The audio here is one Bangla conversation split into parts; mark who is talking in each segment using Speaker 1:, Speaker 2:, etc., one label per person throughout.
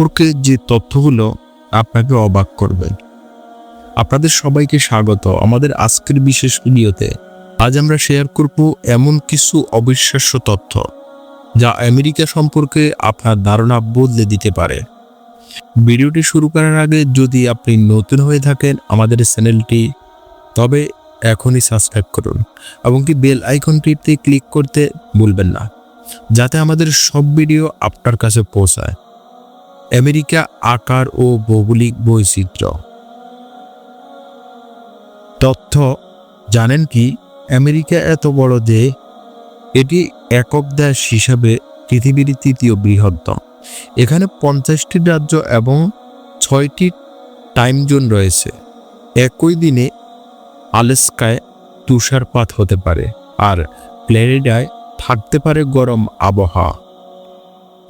Speaker 1: সম্পর্কে যে তথ্যগুলো আপনাকে অবাক করবে। আপনাদের সবাইকে স্বাগত আমাদের আজকের বিশেষ ভিডিওতে। আজ আমরা শেয়ার করব এমন কিছু অবিশ্বাস্য তথ্য যা আমেরিকা সম্পর্কে আপনার ধারণা বদলে দিতে পারে। ভিডিওটি শুরু করার আগে যদি আপনি নতুন হয়ে থাকেন আমাদের চ্যানেলটি, তবে এখনই সাবস্ক্রাইব করুন এবং কি বেল আইকনটিতে ক্লিক করতে ভুলবেন না, যাতে আমাদের সব ভিডিও আপনার কাছে পৌঁছায়। আমেরিকা আকার ও ভৌগোলিক বৈচিত্র্য। তথ্য, জানেন কি, আমেরিকা এত বড় যে এটি একক দেশ হিসাবে পৃথিবীর তৃতীয় বৃহত্তম। এখানে পঞ্চাশটি রাজ্য এবং ছয়টি টাইম জোন রয়েছে। একই দিনে আলেস্কায় তুষারপাত হতে পারে আর ফ্লোরিডায় থাকতে পারে গরম আবহাওয়া।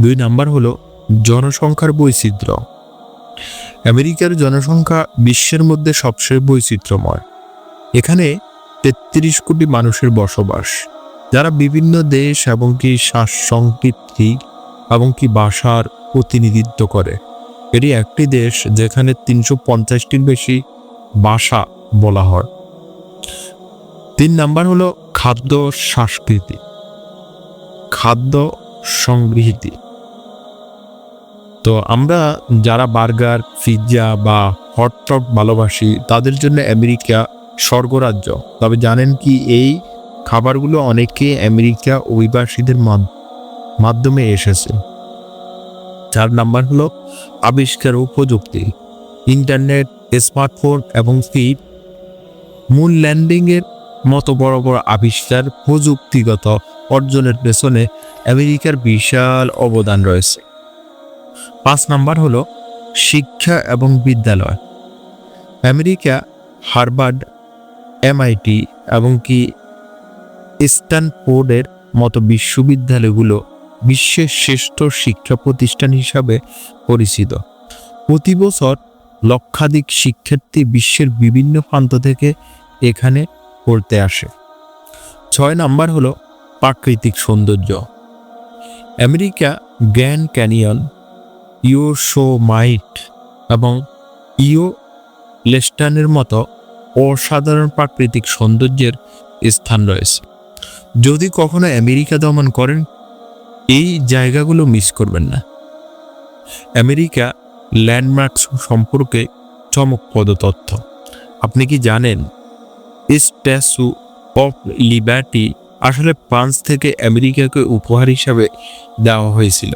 Speaker 1: দুই নাম্বার হলো জনসংখ্যার বৈচিত্র্য। আমেরিকার জনসংখ্যা বিশ্বের মধ্যে সবচেয়ে বৈচিত্র্যময়। এখানে তেত্রিশ কোটি মানুষের বসবাস, যারা বিভিন্ন দেশ এবং কি শ্বাস সংকৃতি এবং কি ভাষার প্রতিনিধিত্ব করে। এটি একটি দেশ যেখানে তিনশো পঞ্চাশটির বেশি ভাষা বলা হয়। তিন নাম্বার হলো খাদ্য সংস্কৃতি। খাদ্য সংগৃহীতি। তো আমরা যারা বার্গার, পিৎজা বা হটটক ভালোবাসি, তাদের জন্য আমেরিকা স্বর্গরাজ্য। তবে জানেন কি, এই খাবারগুলো অনেকে আমেরিকা অভিবাসীদের মাধ- মাধ্যমে এসেছে। চার নাম্বার হলো আবিষ্কার ও প্রযুক্তি ইন্টারনেট, স্মার্টফোন এবং কি মূল ল্যান্ডিংয়ের মতো বড় বড় আবিষ্কার প্রযুক্তিগত অর্জনের পেছনে আমেরিকার বিশাল অবদান রয়েছে। পাঁচ নাম্বার হলো শিক্ষা এবং বিদ্যালয়। আমেরিকা, হার্ভার্ড, এমআইটি এবং কি স্ট্যানফোর্ডের মতো বিশ্ববিদ্যালয়গুলো বিশ্বের শ্রেষ্ঠ শিক্ষা প্রতিষ্ঠান হিসাবে পরিচিত। প্রতি বছর লক্ষাধিক শিক্ষার্থী বিশ্বের বিভিন্ন প্রান্ত থেকে এখানে পড়তে আসে। ছয় নাম্বার হলো প্রাকৃতিক সৌন্দর্য। আমেরিকা গ্র্যান্ড ক্যানিয়ন ইওসোমাইট এবং ইও লেস্টানের মতো অসাধারণ প্রাকৃতিক সৌন্দর্যের স্থান রয়েছে। যদি কখনো আমেরিকা দমন করেন, এই জায়গাগুলো মিস করবেন না। আমেরিকা ল্যান্ডমার্কস সম্পর্কে চমকপ্রদ তথ্য। আপনি কি জানেন, স্ট্যাচু অফ লিবার্টি আসলে ফ্রান্স থেকে আমেরিকাকে উপহার হিসাবে দেওয়া হয়েছিল।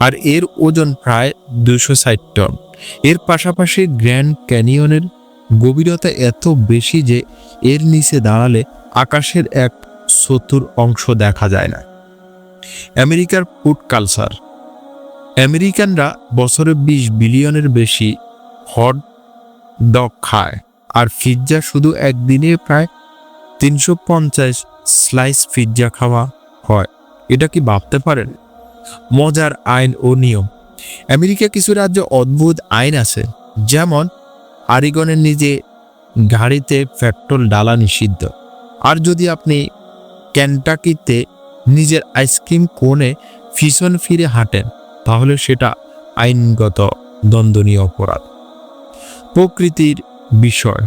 Speaker 1: আর এর ওজন প্রায় দুশো ষাট টন। এর পাশাপাশি গ্র্যান্ড ক্যানিয়নের গভীরতা এত বেশি যে এর নিচে দাঁড়ালে আকাশের এক চতুর অংশ দেখা যায় না। আমেরিকার ফুড কালচার। আমেরিকানরা বছরে বিশ বিলিয়নের বেশি হট ডগ খায় আর পিৎজা শুধু একদিনে প্রায় তিনশো পঞ্চাশ স্লাইস পিৎজা খাওয়া হয়। এটা কি ভাবতে পারেন? মজার আইন ও নিয়ম। আমেরিকা কিছু রাজ্যে অদ্ভুত আইন আছে, যেমন আরিগনের নিজে গাড়িতে পেট্রোল ডালা নিষিদ্ধ। আর যদি আপনি ক্যান্টাকিতে নিজের আইসক্রিম কোণে পিছন ফিরে হাঁটেন, তাহলে সেটা আইনগত দ্বন্দ্বনীয় অপরাধ। প্রকৃতির বিষয়।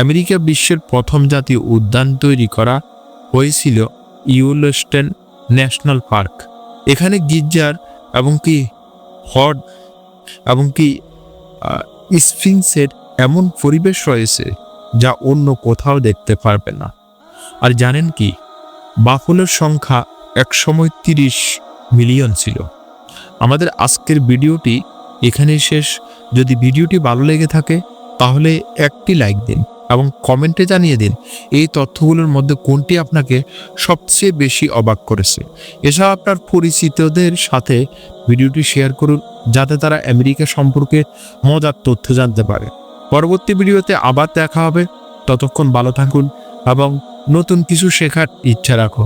Speaker 1: আমেরিকা বিশ্বের প্রথম জাতীয় উদ্যান তৈরি করা হয়েছিল ইউলোস্টেন ন্যাশনাল পার্ক। এখানে গির্জার এবং কি হড এবং কি স্ফিংসের এমন পরিবেশ রয়েছে যা অন্য কোথাও দেখতে পারবে না। আর জানেন কি, বাফলের সংখ্যা একসময় তিরিশ মিলিয়ন ছিল। আমাদের আজকের ভিডিওটি এখানেই শেষ। যদি ভিডিওটি ভালো লেগে থাকে, তাহলে একটি লাইক দিন। এবং কমেন্টে জানিয়ে দিন, এই তথ্যগুলোর মধ্যে কোনটি আপনাকে সবচেয়ে বেশি অবাক করেছে। এসব আপনার পরিচিতদের সাথে ভিডিওটি শেয়ার করুন, যাতে তারা আমেরিকা সম্পর্কে মজার তথ্য জানতে পারে। পরবর্তী ভিডিওতে আবার দেখা হবে। ততক্ষণ ভালো থাকুন এবং নতুন কিছু শেখার ইচ্ছা রাখো